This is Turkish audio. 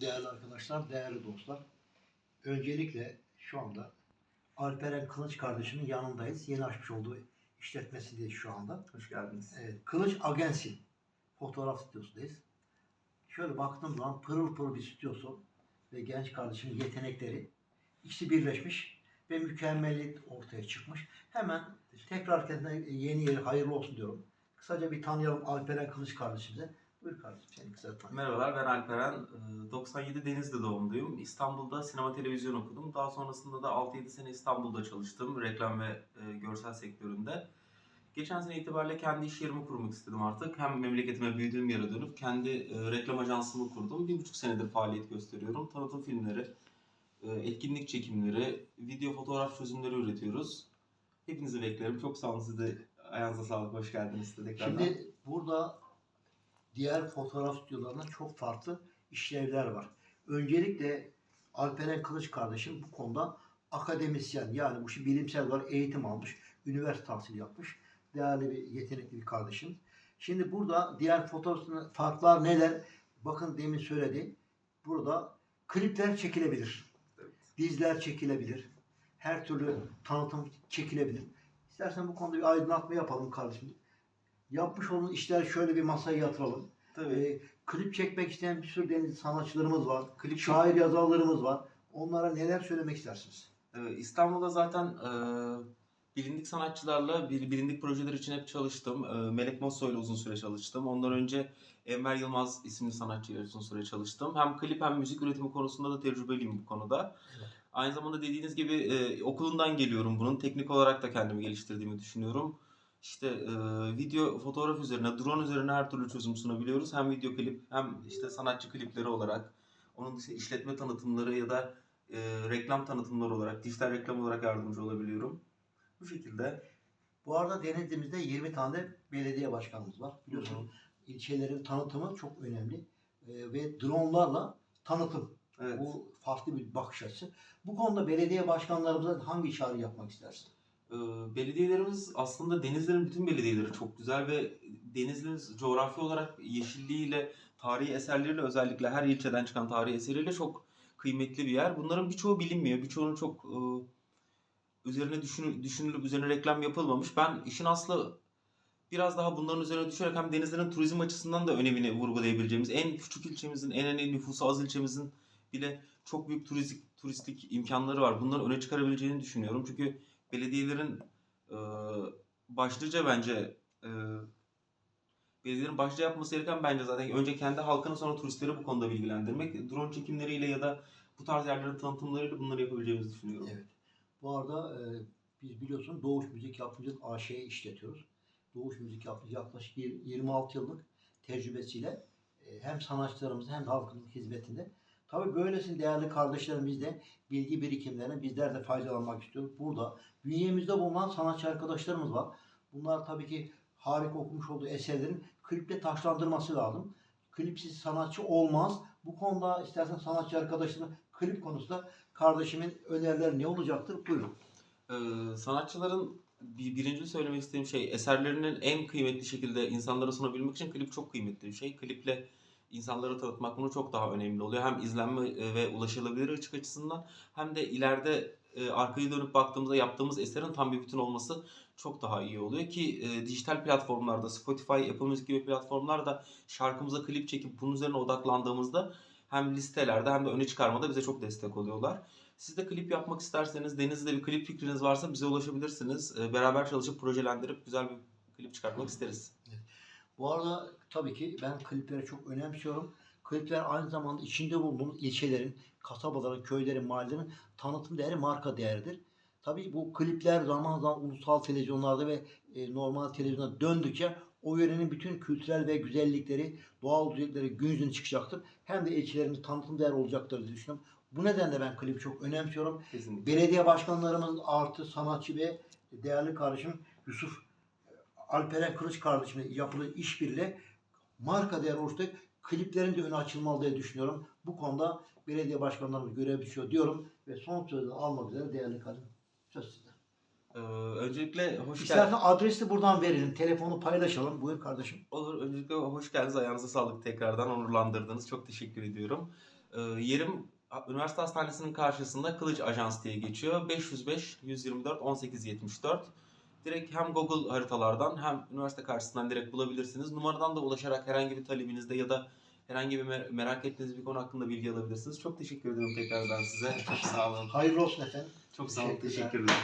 Değerli arkadaşlar, değerli dostlar. Öncelikle şu anda Alperen Kılıç kardeşimin yanındayız. Yeni açmış olduğu işletmesindeyiz şu anda. Hoş geldiniz. Evet, Kılıç Agency fotoğraf stüdyosundayız. Şöyle baktığım zaman pırıl pırıl bir stüdyosu ve genç kardeşimin yetenekleri ikisi birleşmiş ve mükemmeliyet ortaya çıkmış. Hemen tekrar kendine yeni yeri hayırlı olsun diyorum. Kısaca bir tanıyalım Alperen Kılıç kardeşimize. Buyur kardeşim seni kısaca tanıyalım. Merhabalar ben Alperen. Ee, 97 Denizli doğumluyum. İstanbul'da sinema televizyon okudum. Daha sonrasında da 6-7 sene İstanbul'da çalıştım. Reklam ve e, görsel sektöründe. Geçen sene itibariyle kendi iş yerimi kurmak istedim artık. Hem memleketime büyüdüğüm yere dönüp kendi e, reklam ajansımı kurdum. Bir buçuk senedir faaliyet gösteriyorum. Tanıtım filmleri, e, etkinlik çekimleri, video fotoğraf çözümleri üretiyoruz. Hepinizi beklerim. Çok sağ olun. Siz de ayağınıza sağlık. Hoş geldiniz. Tekrardan. Şimdi burada diğer fotoğraf stüdyolarında çok farklı işlevler var. Öncelikle Alperen Kılıç kardeşim bu konuda akademisyen yani bu işi bilimsel olarak eğitim almış, üniversite tahsili yapmış. Değerli bir yetenekli bir kardeşim. Şimdi burada diğer fotoğrafın farklar neler? Bakın demin söyledi. Burada klipler çekilebilir. Dizler çekilebilir. Her türlü tanıtım çekilebilir. İstersen bu konuda bir aydınlatma yapalım kardeşim. Yapmış olduğun işler şöyle bir masaya yatıralım. Tabii. Ee, klip çekmek isteyen bir sürü deniz sanatçılarımız var. Klip Şair yazarlarımız var. Onlara neler söylemek istersiniz? Ee, İstanbul'da zaten e, bilindik sanatçılarla bir, bilindik projeler için hep çalıştım. E, Melek Mosso ile uzun süre çalıştım. Ondan önce Enver Yılmaz isimli sanatçıyla uzun süre çalıştım. Hem klip hem müzik üretimi konusunda da tecrübeliyim bu konuda. Evet. Aynı zamanda dediğiniz gibi e, okulundan geliyorum bunun. Teknik olarak da kendimi geliştirdiğimi düşünüyorum. İşte e, video, fotoğraf üzerine, drone üzerine her türlü çözüm sunabiliyoruz. Hem video klip hem işte sanatçı klipleri olarak. Onun dışında işletme tanıtımları ya da e, reklam tanıtımları olarak, dijital reklam olarak yardımcı olabiliyorum. Bu şekilde. Bu arada Denizli'mizde 20 tane belediye başkanımız var. Biliyorsunuz ilçelerin tanıtımı çok önemli. Ee, ve dronlarla tanıtım. Evet. Bu farklı bir bakış açısı. Bu konuda belediye başkanlarımıza hangi çağrı yapmak istersin? Ee, belediyelerimiz aslında Denizli'nin bütün belediyeleri çok güzel ve Denizli'miz coğrafi olarak yeşilliğiyle, tarihi eserleriyle özellikle her ilçeden çıkan tarihi eseriyle çok kıymetli bir yer. Bunların birçoğu bilinmiyor. Birçoğunun çok e, üzerine düşün, düşünülüp üzerine reklam yapılmamış. Ben işin aslı biraz daha bunların üzerine düşerek hem Denizli'nin turizm açısından da önemini vurgulayabileceğimiz en küçük ilçemizin, en en nüfusu az ilçemizin bile çok büyük turistik turistik imkanları var. Bunları öne çıkarabileceğini düşünüyorum. Çünkü belediyelerin e, başlıca bence e, belediyelerin başlıca yapması gereken bence zaten önce kendi halkını sonra turistleri bu konuda bilgilendirmek. Drone çekimleriyle ya da bu tarz yerlerin tanıtımlarıyla bunları yapabileceğimizi düşünüyorum. Evet. Bu arada e, biz biliyorsunuz Doğuş Müzik Yapımcılık AŞ'yi işletiyoruz. Doğuş Müzik Yapımcılık yaklaşık yir- 26 yıllık tecrübesiyle e, hem sanatçılarımızın hem de halkın hizmetinde. Tabii böylesin değerli kardeşlerimiz de bilgi birikimlerine bizler de faydalanmak istiyoruz. Burada bünyemizde bulunan sanatçı arkadaşlarımız var. Bunlar tabii ki harika okumuş olduğu eserlerin kliple taşlandırması lazım. Klipsiz sanatçı olmaz. Bu konuda istersen sanatçı arkadaşlarım klip konusunda kardeşimin önerileri ne olacaktır? Buyurun. Ee, sanatçıların bir, birinci söylemek istediğim şey eserlerinin en kıymetli şekilde insanlara sunabilmek için klip çok kıymetli bir şey. Kliple insanlara tanıtmak bunu çok daha önemli oluyor. Hem izlenme e, ve ulaşılabilir açık açısından hem de ileride e, arkaya dönüp baktığımızda yaptığımız eserin tam bir bütün olması çok daha iyi oluyor ki e, dijital platformlarda Spotify, Apple Music gibi platformlarda şarkımıza klip çekip bunun üzerine odaklandığımızda hem listelerde hem de öne çıkarmada bize çok destek oluyorlar. Siz de klip yapmak isterseniz, Denizli'de bir klip fikriniz varsa bize ulaşabilirsiniz. Ee, Beraber çalışıp projelendirip güzel bir klip çıkartmak isteriz. Bu arada tabii ki ben klipleri çok önemsiyorum. Klipler aynı zamanda içinde bulunduğumuz ilçelerin, kasabaların, köylerin, mahallelerin tanıtım değeri, marka değeridir. Tabii bu klipler zaman zaman ulusal televizyonlarda ve e, normal televizyonda döndükçe o yörenin bütün kültürel ve güzellikleri, doğal güzellikleri gün yüzüne çıkacaktır. Hem de ilçelerimiz tanıtım değeri olacaktır diye düşünüyorum. Bu nedenle ben klibi çok önemsiyorum. Kesinlikle. Belediye başkanlarımız artı sanatçı ve değerli kardeşim Yusuf Alperen Kılıç kardeşimle yapılan işbirliği marka değeri oluştu. Kliplerin de önü açılmalı diye düşünüyorum. Bu konuda belediye başkanlarımız görev düşüyor diyorum ve son sözü almak üzere değerli kardeşim. Söz sizde. Ee, öncelikle hoş İstersen geldiniz. adresi buradan verelim. Telefonu paylaşalım. Buyur kardeşim. Olur. Öncelikle hoş geldiniz. Ayağınıza sağlık tekrardan. Onurlandırdınız. Çok teşekkür ediyorum. Ee, yerim üniversite hastanesinin karşısında Kılıç Ajans diye geçiyor. 505 124 1874. Direkt hem Google haritalardan hem üniversite karşısından direkt bulabilirsiniz. Numaradan da ulaşarak herhangi bir talebinizde ya da herhangi bir mer- merak ettiğiniz bir konu hakkında bilgi alabilirsiniz. Çok teşekkür ederim tekrardan size. Çok sağ olun. Hayırlı olsun efendim. Çok sağ olun. Teşekkür ederim.